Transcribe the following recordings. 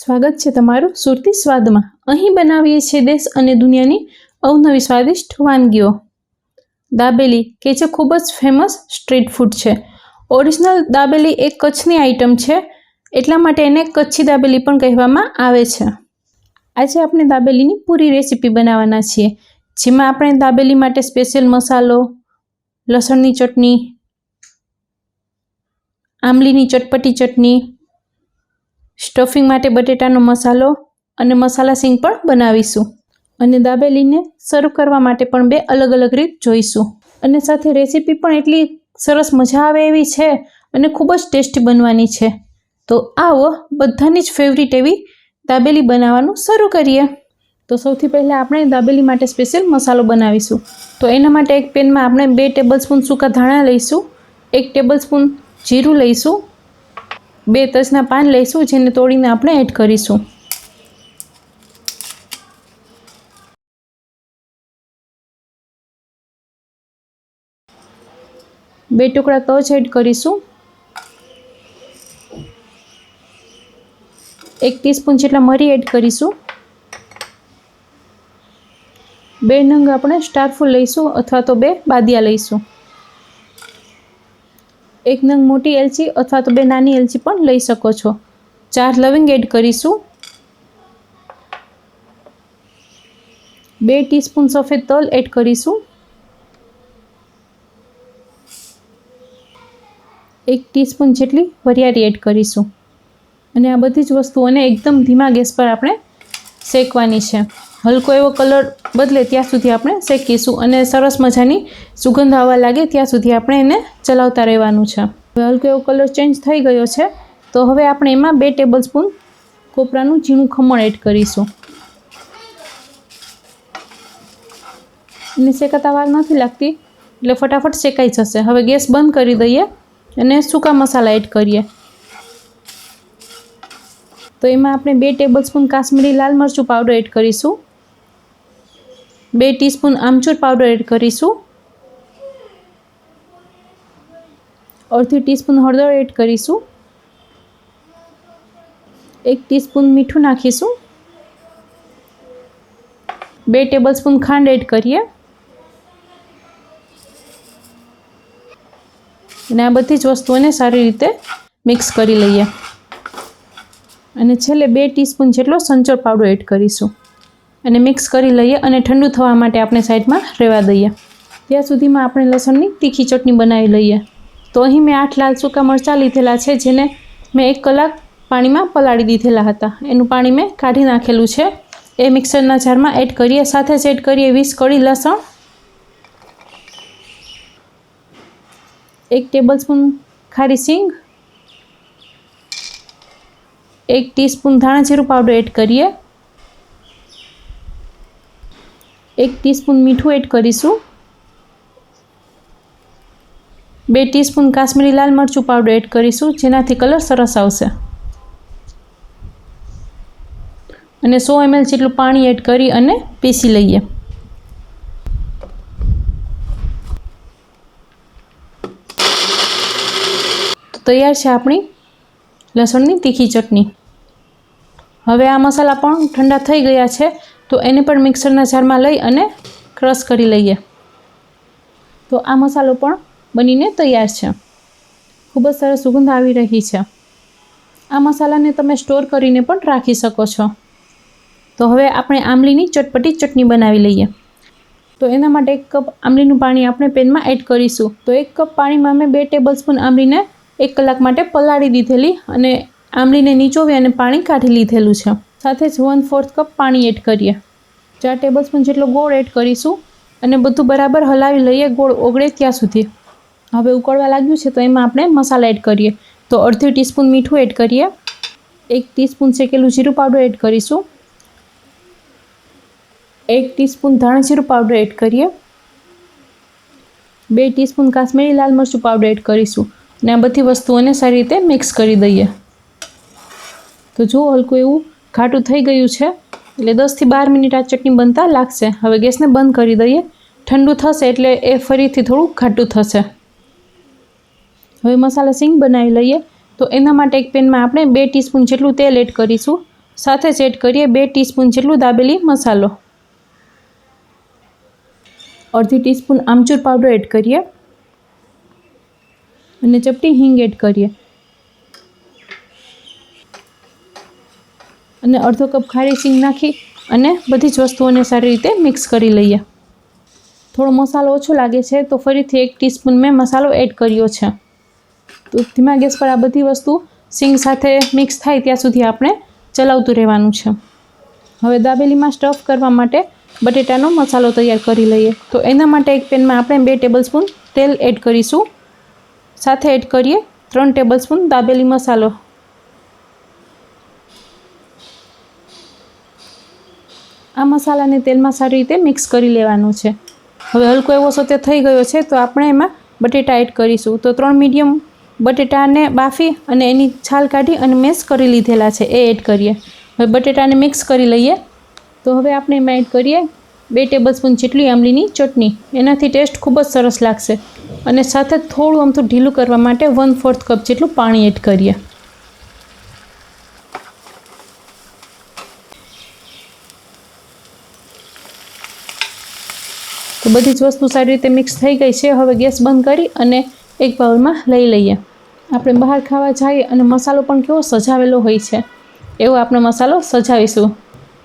સ્વાગત છે તમારું સુરતી સ્વાદમાં. અહીં બનાવીએ છીએ દેશ અને દુનિયાની અવનવી સ્વાદિષ્ટ વાનગીઓ. દાબેલી, કે જે ખૂબ જ ફેમસ સ્ટ્રીટ ફૂડ છે. ઓરિજિનલ દાબેલી એક કચ્છની આઇટમ છે, એટલા માટે એને કચ્છી દાબેલી પણ કહેવામાં આવે છે. આજે આપણે દાબેલીની પૂરી રેસીપી બનાવવાના છીએ, જેમાં આપણે દાબેલી માટે સ્પેશિયલ મસાલો, લસણની ચટણી, આંબલીની ચટપટી ચટણી સ્ટફિંગ માટે બટેટાનો મસાલો અને મસાલા સિંગ પણ બનાવીશું. અને દાબેલીને સર્વ કરવા માટે પણ બે અલગ અલગ રીત જોઈશું. અને સાથે રેસીપી પણ એટલી સરસ મજા આવે એવી છે અને ખૂબ જ ટેસ્ટી બનવાની છે. તો આવો બધાની જ ફેવરિટ એવી દાબેલી બનાવવાનું શરૂ કરીએ. તો સૌથી પહેલાં આપણે દાબેલી માટે સ્પેશિયલ મસાલો બનાવીશું. તો એના માટે એક પેનમાં આપણે બે ટેબલ સ્પૂન સૂકા ધાણા લઈશું, એક ટેબલ સ્પૂન જીરું લઈશું બે તજના પાન લઈશું, જેને તોડીને આપણે એડ કરીશું. બે ટુકડા તજ એડ કરીશું. એક ટીસ્પૂન જેટલા મરી એડ કરીશું. બે નંગ આપણે સ્ટારફૂલ લઈશું, અથવા તો બે બાદિયા લઈશું. એક નંગ મોટી એલચી અથવા તો બે નાની એલચી પણ લઈ શકો છો. ચાર લવિંગ એડ કરીશું. બે ટીસ્પૂન સફેદ તલ એડ કરીશું. એક ટીસ્પૂન જેટલી વરિયાળી એડ કરીશું. અને આ બધી જ વસ્તુઓને એકદમ ધીમા ગેસ પર આપણે શેકવાની છે. હલકો એવો કલર બદલે ત્યાં સુધી આપણે શેકીશું અને સરસ મજાની સુગંધ આવવા લાગે ત્યાં સુધી આપણે એને ચલાવતા રહેવાનું છે. હવે હલકો એવો કલર ચેન્જ થઈ ગયો છે, તો હવે આપણે એમાં બે ટેબલ સ્પૂન કોપરાનું ઝીણું ખમણ એડ કરીશું. એને શેકાતા વાર નથી લાગતી, એટલે ફટાફટ શેકાઈ જશે. હવે ગેસ બંધ કરી દઈએ અને સૂકા મસાલા એડ કરીએ. તો એમાં આપણે બે ટેબલ સ્પૂન કાશ્મીરી લાલ મરચું પાવડર એડ કરીશું. બે ટીસ્પૂન આમચૂર પાવડર એડ કરીશું. અડધી ટીસ્પૂન હળદર એડ કરીશું. એક ટીસ્પૂન મીઠું નાખીશું. બે ટેબલ સ્પૂન ખાંડ એડ કરીએ. અને આ બધી જ વસ્તુઓને સારી રીતે મિક્સ કરી લઈએ. અને છેલ્લે બે ટીસ્પૂન જેટલો સંચોર પાવડર એડ કરીશું. અને મિક્સ કરી લઈએ અને ઠંડુ થવા માટે આપણે સાઈડમાં રહેવા દઈએ. ત્યાં સુધીમાં આપણે લસણની તીખી ચટણી બનાવી લઈએ. તો અહીં મેં આઠ લાલ સૂકા મરચાં લીધેલા છે, જેને મેં એક કલાક પાણીમાં પલાળી દીધેલા હતા. એનું પાણી મેં કાઢી નાખેલું છે. એ મિક્સરના જારમાં એડ કરીએ, સાથે જ એડ કરીએ વીસ કળી લસણ. એક ટેબલ સ્પૂન ખારી સિંગ એક ટીસ્પૂન ધાણા જીરું પાવડર એડ કરીએ. એક ટીસ્પૂન મીઠું એડ કરીશું. બે ટીસ્પૂન કાશ્મીરી લાલ મરચું પાવડર એડ કરીશું, જેનાથી કલર સરસ આવશે. અને સો એમએલ જેટલું પાણી એડ કરી અને પીસી લઈએ. તૈયાર છે આપણી લસણની તીખી ચટણી. હવે આ મસાલા પણ ઠંડા થઈ ગયા છે, તો એને પણ મિક્સરના જારમાં લઈ અને ક્રશ કરી લઈએ. તો આ મસાલો પણ બનીને તૈયાર છે. ખૂબ જ સરસ સુગંધ આવી રહી છે. આ મસાલાને તમે સ્ટોર કરીને પણ રાખી શકો છો. તો હવે આપણે આંબલીની ચટપટી ચટણી બનાવી લઈએ. તો એના માટે એક કપ આંબલીનું પાણી આપણે પેનમાં એડ કરીશું. તો એક કપ પાણીમાં મેં બે ટેબલ સ્પૂન આંબલીને એક કલાક માટે પલાળી દીધેલી અને આંબલીને નીચોવી અને પાણી કાઢી લીધેલું છે. સાથે જ વન ફોર્થ કપ પાણી એડ કરીએ. ચાર ટેબલ સ્પૂન જેટલો ગોળ એડ કરીશું અને બધું બરાબર હલાવી લઈએ ગોળ ઓગળે ત્યાં સુધી. હવે ઉકળવા લાગ્યું છે તો એમાં આપણે મસાલા એડ કરીએ. તો અડધી ટીસ્પૂન મીઠું એડ કરીએ. એક ટીસ્પૂન શેકેલું જીરું પાવડર એડ કરીશું. એક ટીસ્પૂન ધાણા જીરું પાવડર એડ કરીએ. બે ટીસ્પૂન કાશ્મીરી લાલ મરચું પાવડર એડ કરીશું. અને આ બધી વસ્તુઓને સારી રીતે મિક્સ કરી દઈએ. તો જો હલકું એવું ઘાટું થઈ ગયું છે, એટલે દસથી બાર મિનિટ આ ચટણી બનતા લાગશે. હવે ગેસને બંધ કરી દઈએ. ઠંડુ થશે એટલે એ ફરીથી થોડું ઘાટું થશે. હવે મસાલા સિંગ બનાવી લઈએ. તો એના માટે એક પેનમાં આપણે બે ટીસ્પૂન જેટલું તેલ એડ કરીશું. સાથે જ એડ કરીએ બે ટીસ્પૂન જેટલું દાબેલી મસાલો. અડધી ટીસ્પૂન આમચૂર પાવડર એડ કરીએ. અને ચપટી હિંગ એડ કરીએ. અને અડધો કપ ખારી સિંગ નાખી અને બધી જ વસ્તુઓને સારી રીતે મિક્સ કરી લઈએ. થોડો મસાલો ઓછો લાગે છે, તો ફરીથી એક ટીસ્પૂન મેં મસાલો એડ કર્યો છે. તો ધીમા ગેસ પર આ બધી વસ્તુ સિંગ સાથે મિક્સ થાય ત્યાં સુધી આપણે ચલાવતું રહેવાનું છે. હવે દાબેલીમાં સ્ટફ કરવા માટે બટેટાનો મસાલો તૈયાર કરી લઈએ. તો એના માટે એક પેનમાં આપણે બે ટેબલસ્પૂન તેલ એડ કરીશું. સાથે એડ કરીએ ત્રણ ટેબલસ્પૂન દાબેલી મસાલો આ મસાલાને તેલમાં સારી રીતે મિક્સ કરી લેવાનું છે. હવે હલકો એવો સોતે થઈ ગયો છે, તો આપણે એમાં બટેટા એડ કરીશું. તો ત્રણ મીડિયમ બટેટાને બાફી અને એની છાલ કાઢી અને મેશ કરી લીધેલા છે, એ એડ કરીએ. હવે બટેટાને મિક્સ કરી લઈએ. તો હવે આપણે એમાં એડ કરીએ બે ટેબલસ્પૂન જેટલી આમલીની ચટણી. એનાથી ટેસ્ટ ખૂબ જ સરસ લાગશે. અને સાથે થોડું અમથું ઢીલું કરવા માટે વન ફોર્થ કપ જેટલું પાણી એડ કરીએ. તો બધી જ વસ્તુ સારી રીતે મિક્સ થઈ ગઈ છે. હવે ગેસ બંધ કરી અને એક બાઉલમાં લઈ લઈએ. આપણે બહાર ખાવા જઈએ અને મસાલો પણ કેવો સજાવેલો હોય છે. એવો આપણે મસાલો સજાવીશું.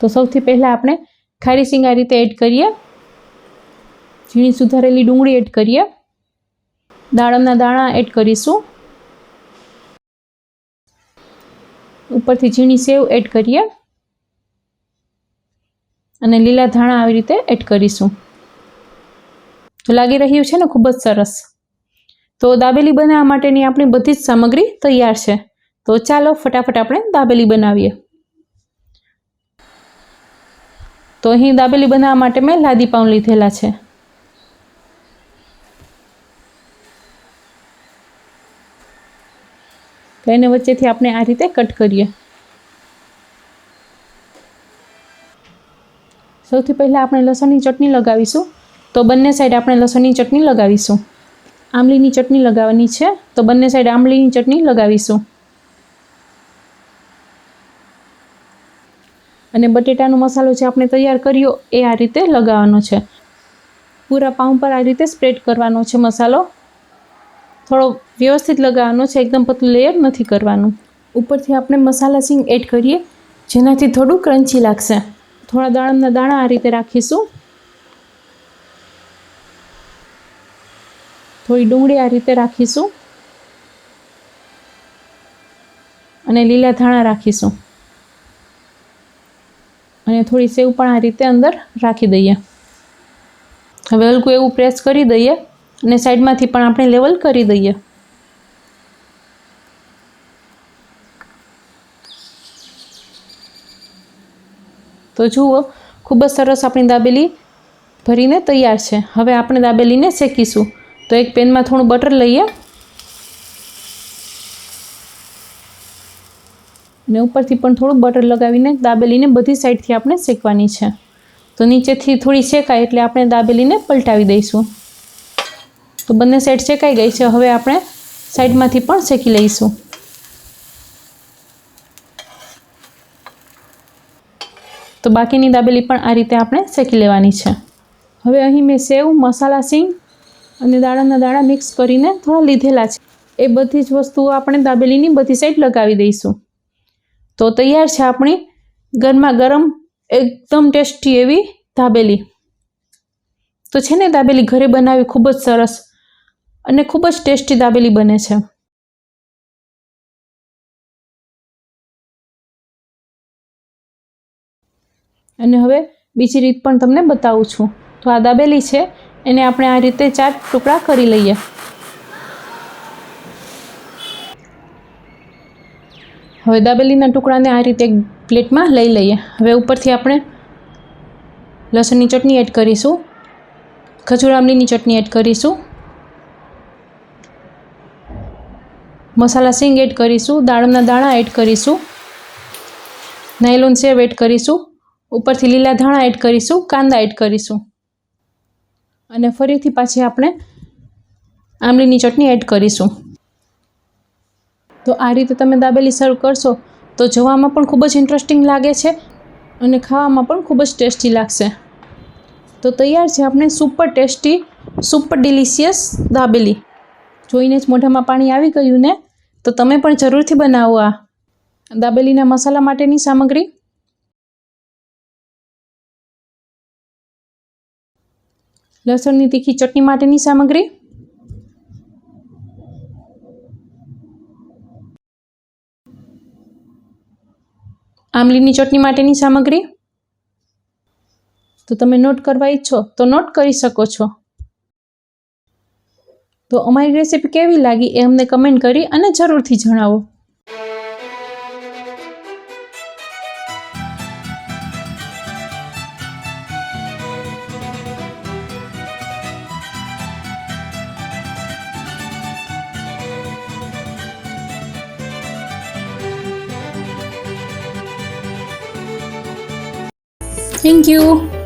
તો સૌથી પહેલાં આપણે ખારી સિંગ રીતે એડ કરીએ. ઝીણી સુધારેલી ડુંગળી એડ કરીએ. દાડમના દાણા એડ કરીશું. ઉપરથી ઝીણી સેવ એડ કરીએ. અને લીલા ધાણા આવી રીતે એડ કરીશું. તો લાગી રહ્યું છે ને ખૂબ જ સરસ. તો દાબેલી બનાવવા માટેની આપણી બધી જ સામગ્રી તૈયાર છે. તો ચાલો ફટાફટ આપણે દાબેલી બનાવીએ. તો અહીં દાબેલી બનાવવા માટે મેં લાદી પાઉં લીધેલા છે. એને વચ્ચેથી આપણે આ રીતે કટ કરીએ. સૌથી પહેલાં આપણે લસણની ચટણી લગાવીશું. તો બંને સાઈડ આપણે લસણની ચટણી લગાવીશું. આંબલીની ચટણી લગાવવાની છે, તો બંને સાઈડ આંબલીની ચટણી લગાવીશું. અને બટેટાનો મસાલો જે આપણે તૈયાર કર્યો એ આ રીતે લગાવવાનો છે. પૂરા પાઉં પર આ રીતે સ્પ્રેડ કરવાનો છે મસાલો. થોડો વ્યવસ્થિત લગાવવાનો છે, એકદમ પતલું લેયર નથી કરવાનું. ઉપરથી આપણે મસાલા સિંગ એડ કરીએ, જેનાથી થોડું ક્રન્ચી લાગશે. થોડા દાણમના દાણા આ રીતે રાખીશું. થોડી ડુંગળી આ રીતે રાખીશું. અને લીલા ધાણા રાખીશું. અને થોડી સેવ પણ આ રીતે અંદર રાખી દઈએ. હવે હલકું એવું પ્રેસ કરી દઈએ અને સાઈડમાંથી પણ આપણે લેવલ કરી દઈએ. તો જુઓ, ખૂબ જ સરસ આપણી દાબેલી ભરીને તૈયાર છે. હવે આપણે દાબેલીને શેકીશું. તો એક પેનમાં થોડું બટર લઈએ. ને ઉપરથી પણ થોડું બટર લગાવીને દાબેલીને બધી સાઈડથી આપણે શેકવાની છે. તો નીચેથી થોડી શેકાય એટલે આપણે દાબેલીને પલટાવી દઈશું. તો બંને સાઈડ શેકાઈ ગઈ છે. હવે આપણે સાઈડમાંથી પણ શેકી લઈશું. તો બાકીની દાબેલી પણ આ રીતે આપણે શેકી લેવાની છે. હવે અહીં મેં સેવ, મસાલા સિંગ અને દાણાના દાણા મિક્સ કરીને થોડા લીધેલા છે. એ બધી જ વસ્તુઓ આપણે દાબેલીની બધી સાઈડ લગાવી દઈશું. તો તૈયાર છે આપણી ગરમા ગરમ, એકદમ ટેસ્ટી એવી દાબેલી. તો છે ને દાબેલી ઘરે બનાવી ખૂબ જ સરસ અને ખૂબ જ ટેસ્ટી દાબેલી બને છે. અને હવે બીજી રીત પણ તમને બતાવું છું. તો આ દાબેલી છે એને આપણે આ રીતે ચાર ટુકડા કરી લઈએ. હવે દાબેલીના ટુકડાને આ રીતે એક પ્લેટમાં લઈ લઈએ. હવે ઉપરથી આપણે લસણની ચટણી એડ કરીશું. ખજૂર આમલીની ચટણી એડ કરીશું. મસાલા સિંગ એડ કરીશું. દાડમના દાણા એડ કરીશું. નાયલોન સેવ એડ કરીશું. ઉપરથી લીલા ધાણા એડ કરીશું. કાંદા એડ કરીશું. અને ફરીથી પાછી આપણે આંબલીની ચટણી એડ કરીશું. તો આ રીતે તમે દાબેલી સર્વ કરશો તો જોવામાં પણ ખૂબ જ ઇન્ટરેસ્ટિંગ લાગે છે અને ખાવામાં પણ ખૂબ જ ટેસ્ટી લાગશે. તો તૈયાર છે આપણે super tasty super delicious dabeli. જોઈને જ મોઢામાં પાણી આવી ગયું ને? તો તમે પણ જરૂરથી બનાવો આ દાબેલીના મસાલા માટેની સામગ્રી. લસણની તીખી ચટણી માટેની સામગ્રી. આમલીની ચટણી માટેની સામગ્રી. તો તમે નોટ કરવા ઈચ્છો તો નોટ કરી શકો છો. તો અમારી રેસીપી કેવી લાગી એ અમને કમેન્ટ કરી અને જરૂરથી જણાવો. Thank you.